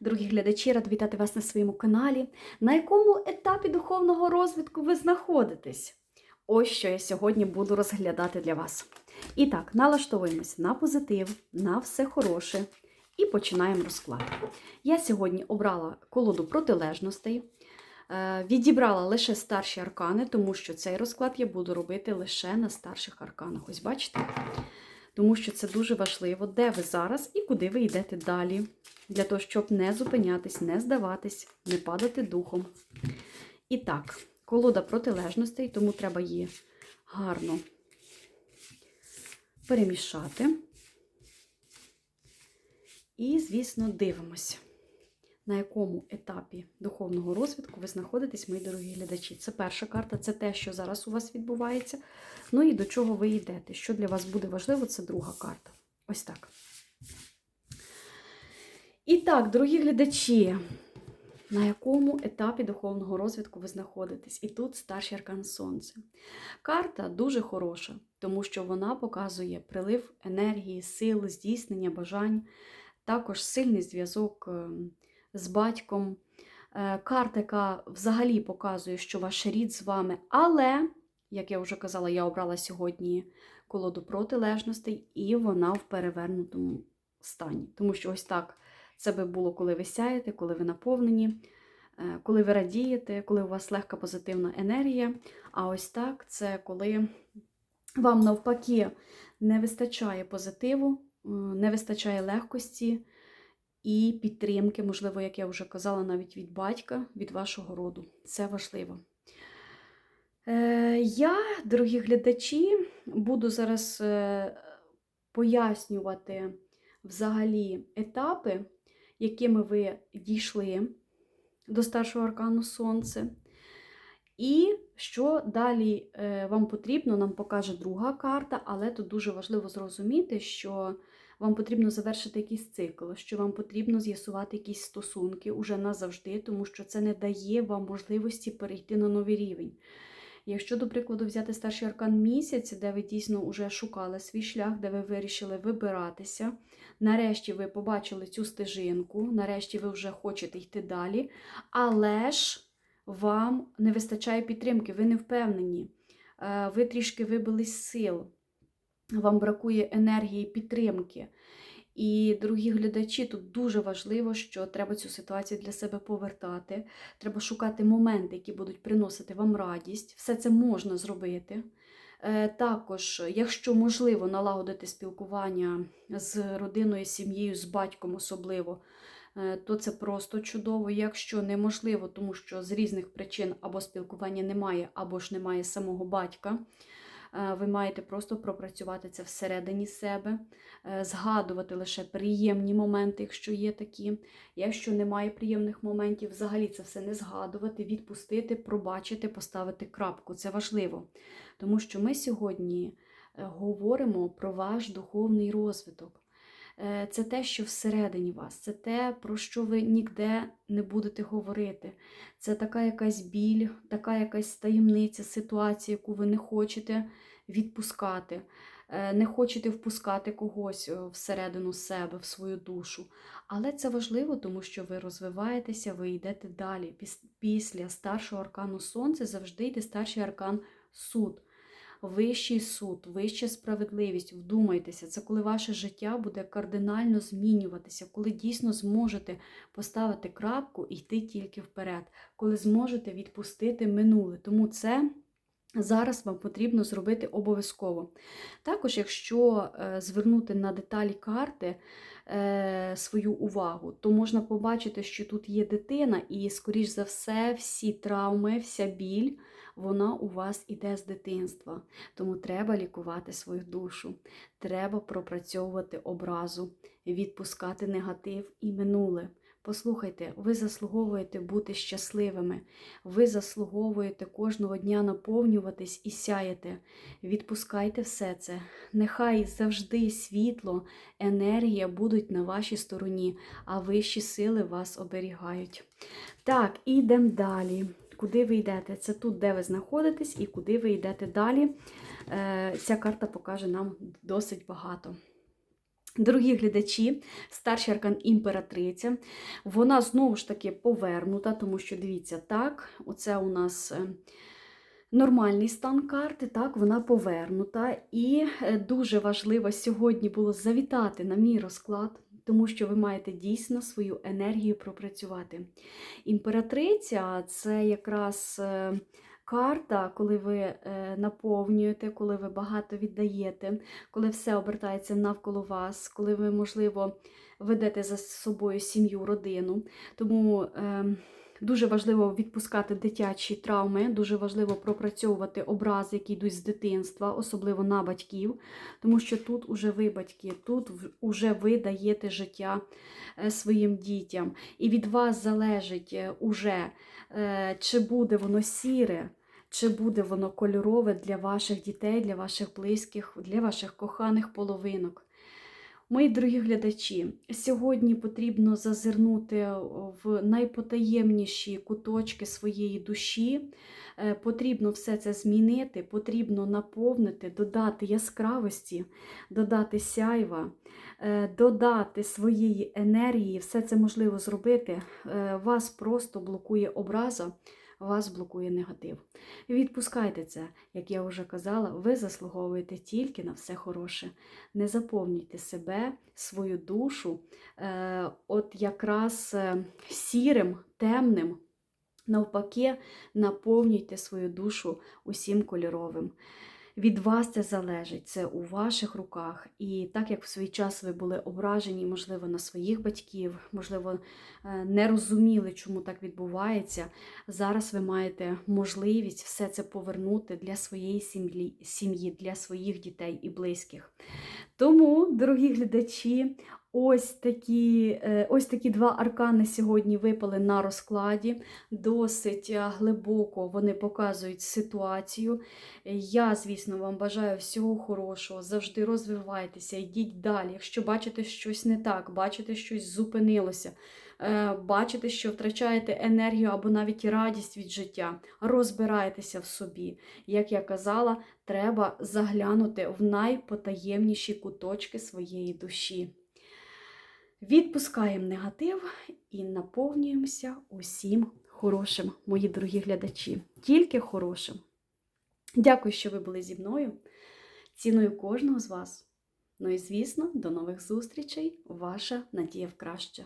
Дорогі глядачі, рад вітати вас на своєму каналі. На якому етапі духовного розвитку ви знаходитесь? Ось що я сьогодні буду розглядати для вас. І так, налаштовуємось на позитив, на все хороше і починаємо розклад. Я сьогодні обрала колоду протилежностей, е, відібрала лише старші аркани, тому що цей розклад я буду робити лише на старших арканах. Ось бачите? Тому що це дуже важливо, де ви зараз і куди ви йдете далі, для того, щоб не зупинятись, не здаватись, не падати духом. І так, колода протилежностей, тому треба її гарно перемішати. І, звісно, дивимося, на якому етапі духовного розвитку ви знаходитесь, мої дорогі глядачі. Це перша карта, це те, що зараз у вас відбувається. Ну і до чого ви йдете. Що для вас буде важливо, це друга карта. Ось так. І так, дорогі глядачі, на якому етапі духовного розвитку ви знаходитесь? І тут старший аркан Сонце. Карта дуже хороша, тому що вона показує прилив енергії, сил, здійснення бажань, також сильний зв'язок е, з батьком. Е, Карта, яка взагалі показує, що ваш рід з вами, але, як я вже казала, я обрала сьогодні колоду протилежностей, і вона в перевернутому стані. Тому що ось так це би було, коли ви сяєте, коли ви наповнені, е, коли ви радієте, коли у вас легка позитивна енергія. А ось так це коли вам навпаки не вистачає позитиву, не вистачає легкості і підтримки, можливо, як я вже казала, навіть від батька, від вашого роду. Це важливо. Е, Я, дорогі глядачі, буду зараз е, пояснювати взагалі етапи, якими ви дійшли до старшого аркану Сонце. І що далі е, вам потрібно, нам покаже друга карта, але тут дуже важливо зрозуміти, що вам потрібно завершити якийсь цикл, що вам потрібно з'ясувати якісь стосунки уже назавжди, тому що це не дає вам можливості перейти на новий рівень. Якщо, до прикладу, взяти старший аркан місяць, де ви дійсно вже шукали свій шлях, де ви вирішили вибиратися, нарешті ви побачили цю стежинку, нарешті ви вже хочете йти далі, але ж вам не вистачає підтримки, ви не впевнені, е, ви трішки вибились з сил, вам бракує енергії підтримки. І, дорогі глядачі, тут дуже важливо, що треба цю ситуацію для себе повертати. Треба шукати моменти, які будуть приносити вам радість. Все це можна зробити. Е, Також, якщо можливо, налагодити спілкування з родиною, сім'єю, з батьком особливо, е, то це просто чудово. Якщо неможливо, тому що з різних причин або спілкування немає, або ж немає самого батька. Е, Ви маєте просто пропрацювати це всередині себе, е, згадувати лише приємні моменти, якщо є такі. Якщо немає приємних моментів, взагалі це все не згадувати, відпустити, пробачити, поставити крапку. Це важливо. Тому що ми сьогодні е, говоримо про ваш духовний розвиток. Е, Це те, що всередині вас, це те, про що ви ніде не будете говорити. Це така якась біль, така якась таємниця, ситуація, яку ви не хочете відпускати, е, не хочете впускати когось е, всередину себе, в свою душу. Але це важливо, тому що ви розвиваєтеся, ви йдете далі. Після старшого аркану Сонця завжди йде старший аркан суд. Вищий суд, вища справедливість, вдумайтеся, це коли ваше життя буде кардинально змінюватися, коли дійсно зможете поставити крапку і йти тільки вперед, коли зможете відпустити минуле. Тому це зараз вам потрібно зробити обов'язково. Також, якщо е, звернути на деталі карти е, свою увагу, то можна побачити, що тут є дитина, і, скоріш за все, всі травми, вся біль. Вона у вас іде з дитинства, тому треба лікувати свою душу, треба пропрацьовувати образу, відпускати негатив і минуле. Послухайте, ви заслуговуєте бути щасливими, ви заслуговуєте кожного дня наповнюватись і сяяти. Відпускайте все це. Нехай завжди світло, енергія будуть на вашій стороні, а вищі сили вас оберігають. Так, ідемо далі. Куди ви йдете? Це тут, де ви знаходитесь, і куди ви йдете далі. Е, Ця карта покаже нам досить багато. Дорогі глядачі, старший аркан імператриця, вона знову ж таки повернута, тому що дивіться, так, оце у нас е, нормальний стан карти, так, вона повернута. І е, дуже важливо сьогодні було завітати на мій розклад, тому що ви маєте дійсно свою енергію пропрацювати. Імператриця це якраз. Карта, коли ви е, наповнюєте, коли ви багато віддаєте, коли все обертається навколо вас, коли ви, можливо, ведете за собою сім'ю, родину. Тому е, дуже важливо відпускати дитячі травми, дуже важливо пропрацьовувати образи, які йдуть з дитинства, особливо на батьків, тому що тут уже ви батьки, тут уже ви даєте життя е, своїм дітям. І від вас залежить е, уже, е, чи буде воно сіре, чи буде воно кольорове для ваших дітей, для ваших близьких, для ваших коханих половинок. Мої дорогі глядачі, сьогодні потрібно зазирнути в найпотаємніші куточки своєї душі. Е, Потрібно все це змінити, потрібно наповнити, додати яскравості, додати сяйва, е, додати своєї енергії. Все це можливо зробити. Е, Вас просто блокує образа, вас блокує негатив. Відпускайте це, як я вже казала, ви заслуговуєте тільки на все хороше. Не заповнюйте себе, свою душу, е, от якраз е, сірим, темним. Навпаки, наповнюйте свою душу усім кольоровим. Від вас це залежить, це у ваших руках. І так як в свій час ви були ображені, можливо, на своїх батьків, можливо, е, не розуміли, чому так відбувається. Зараз ви маєте можливість все це повернути для своєї сім'ї, сім'ї, для своїх дітей і близьких. Тому, дорогі глядачі, ось такі, е, ось такі два аркани сьогодні випали на розкладі. Досить е, глибоко вони показують ситуацію. Я, звісно, вам бажаю всього хорошого. Завжди розвивайтеся, йдіть далі. Якщо бачите щось не так, бачите, щось зупинилося. е, Бачите, що втрачаєте енергію або навіть радість від життя, розбирайтеся в собі. Як я казала, треба заглянути в найпотаємніші куточки своєї душі. Відпускаємо негатив і наповнюємося усім хорошим, мої дорогі глядачі. Тільки хорошим. Дякую, що ви були зі мною. Ціную кожного з вас. Ну і звісно, до нових зустрічей. Ваша Надія в краще.